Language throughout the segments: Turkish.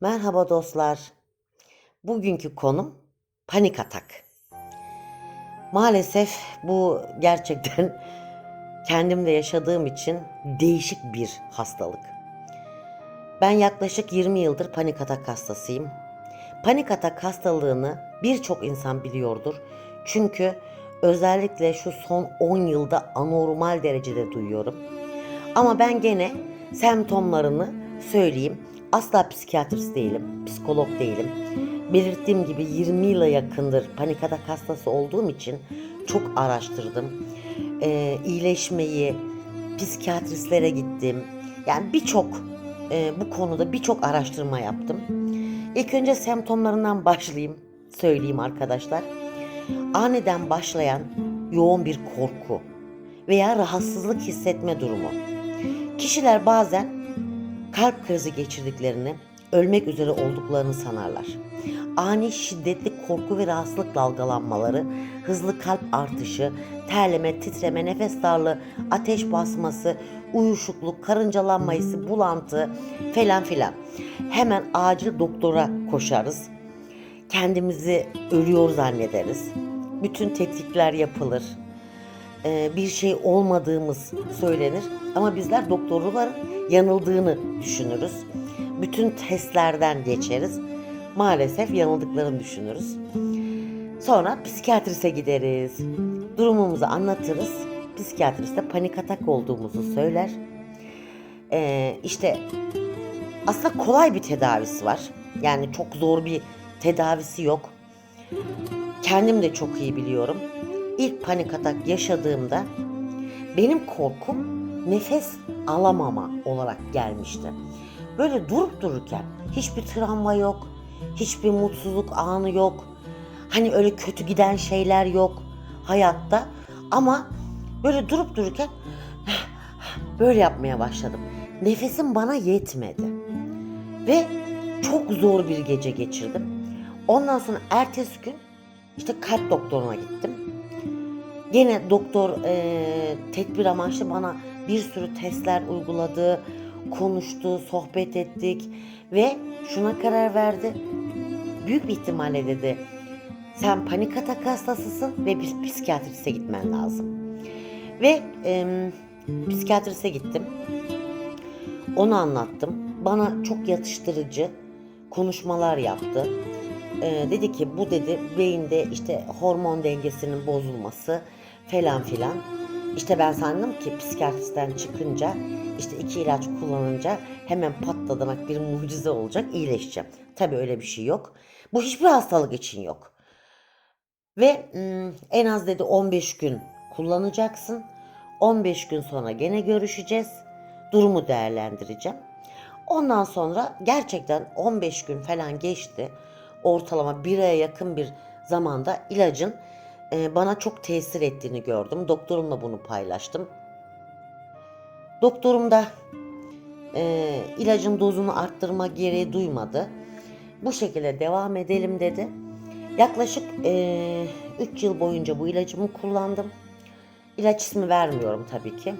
Merhaba dostlar. Bugünkü konum panik atak. Maalesef bu gerçekten kendimde yaşadığım için değişik bir hastalık. Ben yaklaşık 20 yıldır panik atak hastasıyım. Panik atak hastalığını birçok insan biliyordur. Çünkü özellikle şu son 10 yılda anormal derecede duyuyorum. Ama ben gene semptomlarını söyleyeyim. Asla psikiyatrist değilim, psikolog değilim. Belirttiğim gibi 20 yıla yakındır panik atak hastası olduğum için çok araştırdım. Ee, iyileşmeyi, psikiyatristlere gittim. Yani birçok e, bu konuda birçok araştırma yaptım. İlk önce semptomlarından başlayayım, söyleyeyim arkadaşlar. Aniden başlayan yoğun bir korku veya rahatsızlık hissetme durumu. Kişiler bazen kalp krizi geçirdiklerini, ölmek üzere olduklarını sanarlar. Ani şiddetli korku ve rahatsızlık dalgalanmaları, hızlı kalp artışı, terleme, titreme, nefes darlığı, ateş basması, uyuşukluk, karıncalanma hissi, bulantı falan filan. Hemen acil doktora koşarız. Kendimizi ölüyor zannederiz. Bütün tetkikler yapılır e, bir şey olmadığımız söylenir. Ama bizler doktorların yanıldığını düşünürüz. Bütün testlerden geçeriz. Maalesef yanıldıklarını düşünürüz. Sonra psikiyatrise gideriz. Durumumuzu anlatırız. Psikiyatrist de panik atak olduğumuzu söyler. E, işte aslında kolay bir tedavisi var. Yani çok zor bir tedavisi yok. Kendim de çok iyi biliyorum. İlk panik atak yaşadığımda benim korkum nefes alamama olarak gelmişti. Böyle durup dururken hiçbir travma yok, hiçbir mutsuzluk anı yok. Hani öyle kötü giden şeyler yok hayatta ama böyle durup dururken böyle yapmaya başladım. Nefesim bana yetmedi. Ve çok zor bir gece geçirdim. Ondan sonra ertesi gün işte kalp doktoruna gittim. Gene doktor e, tedbir amaçlı bana bir sürü testler uyguladı, konuştu, sohbet ettik ve şuna karar verdi. Büyük bir ihtimalle dedi sen panik atak hastasısın ve bir psikiyatriste gitmen lazım. Ve e, psikiyatriste gittim. Onu anlattım. Bana çok yatıştırıcı konuşmalar yaptı. Ee, dedi ki bu dedi beyinde işte hormon dengesinin bozulması falan filan. İşte ben sandım ki psikiyatristten çıkınca işte iki ilaç kullanınca hemen patladanak bir mucize olacak iyileşeceğim. Tabii öyle bir şey yok. Bu hiçbir hastalık için yok. Ve hmm, en az dedi 15 gün kullanacaksın. 15 gün sonra gene görüşeceğiz. Durumu değerlendireceğim. Ondan sonra gerçekten 15 gün falan geçti. Ortalama bir aya yakın bir zamanda ilacın e, bana çok tesir ettiğini gördüm. Doktorumla bunu paylaştım. Doktorum da e, ilacın dozunu arttırma gereği duymadı. Bu şekilde devam edelim dedi. Yaklaşık 3 yıl boyunca bu ilacımı kullandım. İlaç ismi vermiyorum tabii ki.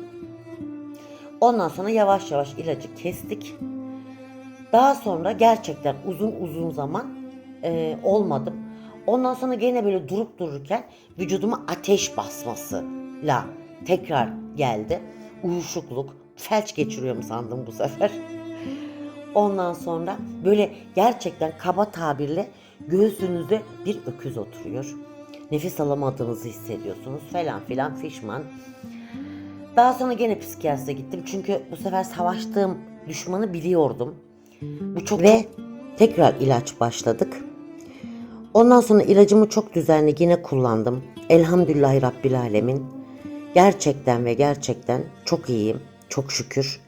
Ondan sonra yavaş yavaş ilacı kestik. Daha sonra gerçekten uzun uzun zaman e, olmadım. Ondan sonra gene böyle durup dururken vücuduma ateş basmasıyla tekrar geldi. Uyuşukluk, felç geçiriyorum sandım bu sefer. Ondan sonra böyle gerçekten kaba tabirle göğsünüzde bir öküz oturuyor. Nefes alamadığınızı hissediyorsunuz falan filan fişman. Daha sonra gene psikiyatriste gittim. Çünkü bu sefer savaştığım düşmanı biliyordum. Bu çok ve tekrar ilaç başladık. Ondan sonra ilacımı çok düzenli yine kullandım. Elhamdülillahi Rabbil Alemin. Gerçekten ve gerçekten çok iyiyim. Çok şükür.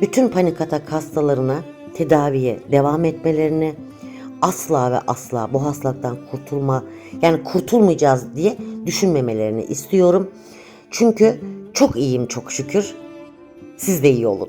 Bütün panik atak hastalarına tedaviye devam etmelerini asla ve asla bu hastalıktan kurtulma yani kurtulmayacağız diye düşünmemelerini istiyorum. Çünkü çok iyiyim çok şükür. Siz de iyi olun.